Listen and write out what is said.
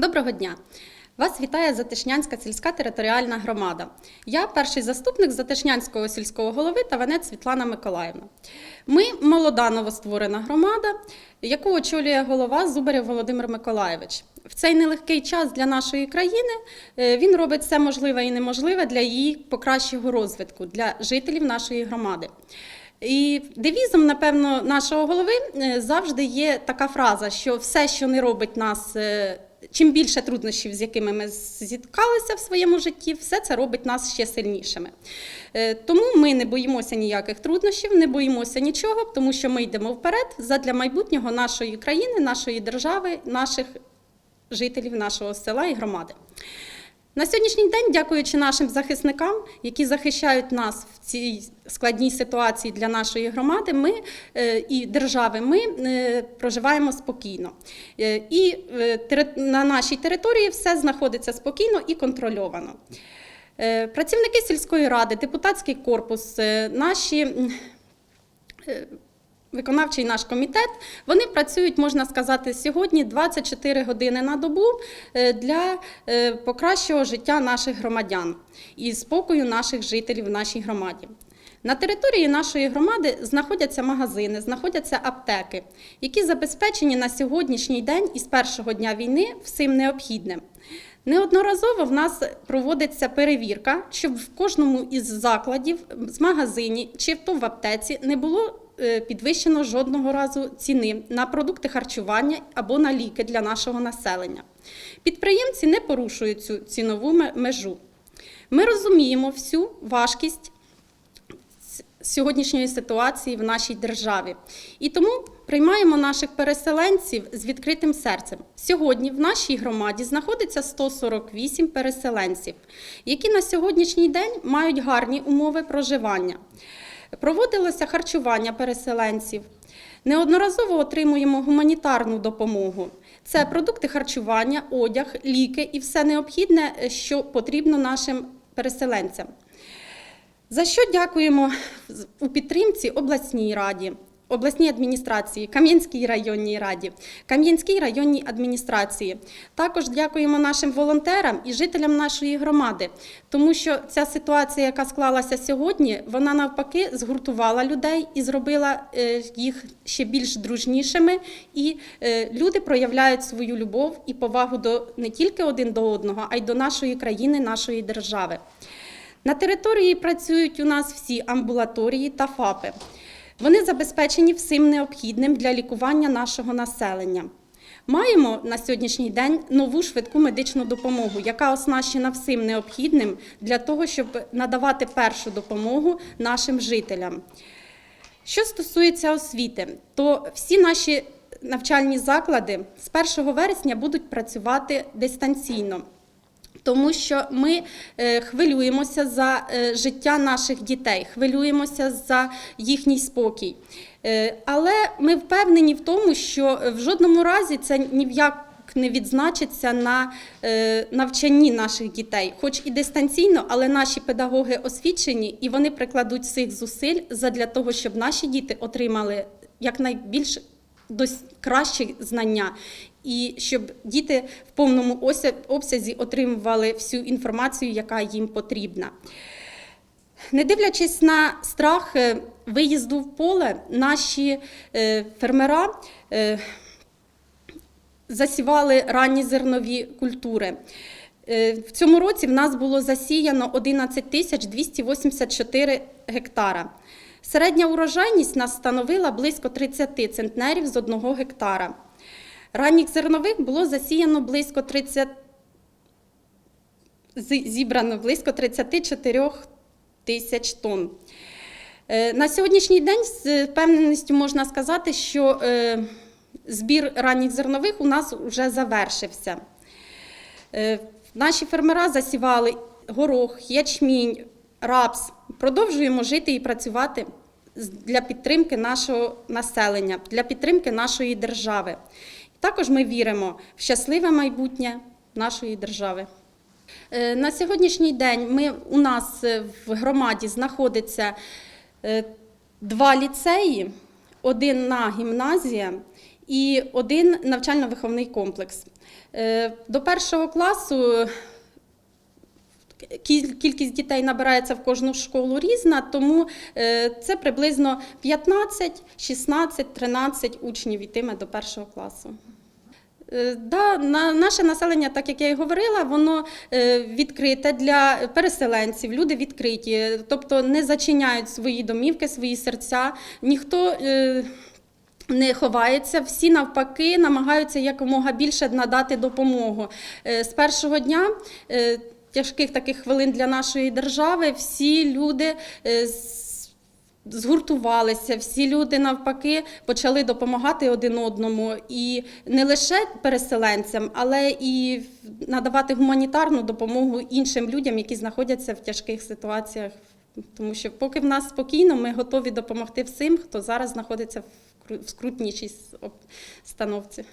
Доброго дня! Вас вітає Затишнянська сільська територіальна громада. Я перший заступник Затишнянського сільського голови Таванець Світлана Миколаївна. Ми молода новостворена громада, яку очолює голова Зубарів Володимир Миколаєвич. В цей нелегкий час для нашої країни е, він робить все можливе і неможливе для її покращого розвитку для жителів нашої громади. І девізом, напевно, нашого голови е, завжди є така фраза, що все, що не робить нас, е, чим більше труднощів, з якими ми зіткалися в своєму житті, все це робить нас ще сильнішими. Е, Тому ми не боїмося ніяких труднощів, не боїмося нічого, тому що ми йдемо вперед задля майбутнього нашої країни, нашої держави, наших жителів нашого села і громади. На сьогоднішній день, дякуючи нашим захисникам, які захищають нас в цій складній ситуації для нашої громади, ми е, і держави, ми е, проживаємо спокійно. Е, І на нашій території все знаходиться спокійно і контрольовано. Працівники сільської ради, депутатський корпус, наші виконавчий наш комітет, вони працюють, можна сказати, сьогодні 24 години на добу е, для е, покращого життя наших громадян і спокою наших жителів в нашій громаді. На території нашої громади знаходяться магазини, знаходяться аптеки, які забезпечені на сьогоднішній день із першого дня війни всім необхідним. Неодноразово в нас проводиться перевірка, щоб в кожному із закладів, з магазині чи то в аптеці не було підвищено жодного разу ціни на продукти харчування або на ліки для нашого населення. Підприємці не порушують цю цінову межу. Ми розуміємо всю важкість сьогоднішньої ситуації в нашій державі. І тому приймаємо наших переселенців з відкритим серцем. Сьогодні в нашій громаді знаходиться 148 переселенців, які на сьогоднішній день мають гарні умови проживання. Проводилося харчування переселенців. Неодноразово отримуємо гуманітарну допомогу. Це продукти харчування, одяг, ліки і все необхідне, що потрібно нашим переселенцям. За що дякуємо у підтримці обласній раді, обласній адміністрації, Кам'янській районній раді, Кам'янській районній адміністрації. Також дякуємо нашим волонтерам і жителям нашої громади, тому що ця ситуація, яка склалася сьогодні, вона навпаки згуртувала людей і зробила е, їх ще більш дружнішими. І е, люди проявляють свою любов і повагу до не тільки один до одного, а й до нашої країни, нашої держави. На території працюють у нас всі амбулаторії та ФАПи. Вони забезпечені всім необхідним для лікування нашого населення. Маємо на сьогоднішній день нову швидку медичну допомогу, яка оснащена всім необхідним для того, щоб надавати першу допомогу нашим жителям. Що стосується освіти, то всі наші навчальні заклади з 1 вересня будуть працювати дистанційно. Тому що ми е, хвилюємося за е, життя наших дітей, хвилюємося за їхній спокій. Е, Але ми впевнені в тому, що в жодному разі це ні в як не відзначиться на навчанні наших дітей, хоч і дистанційно, але наші педагоги освічені і вони прикладуть всіх зусиль задля того, щоб наші діти отримали якнайбільш кращі знання, і щоб діти в повному обсязі отримували всю інформацію, яка їм потрібна. Не дивлячись на страх е, виїзду в поле, наші е, фермера е, засівали ранні зернові культури. В цьому році в нас було засіяно 11 тисяч 284 гектара. Середня урожайність нас становила близько 30 центнерів з одного гектара. Ранніх зернових було засіяно близько 30 зібрано близько 34 тисяч тонн. Е, На сьогоднішній день з впевненістю можна сказати, що е, збір ранніх зернових у нас вже завершився. Е, Наші фермера засівали горох, ячмінь, рапс. Продовжуємо жити і працювати для підтримки нашого населення, для підтримки нашої держави. Також ми віримо в щасливе майбутнє нашої держави. Е, На сьогоднішній день ми, у нас е, в громаді знаходиться е, два ліцеї, один на гімназія і один навчально-виховний комплекс. До першого класу Кількість дітей набирається в кожну школу різна, тому це приблизно 15, 16, 13 учнів йтиме до першого класу. Е, Да, на, наше населення, так як я і говорила, воно е, відкрите для переселенців, люди відкриті, тобто не зачиняють свої домівки, свої серця. Ніхто е, не ховається, всі навпаки намагаються якомога більше надати допомогу. З першого дня. Тяжких таких хвилин для нашої держави всі люди з- згуртувалися, всі люди навпаки почали допомагати один одному і не лише переселенцям, але і надавати гуманітарну допомогу іншим людям, які знаходяться в тяжких ситуаціях. Тому що поки в нас спокійно, ми готові допомогти всім, хто зараз знаходиться в кру- в скрутнішій становці.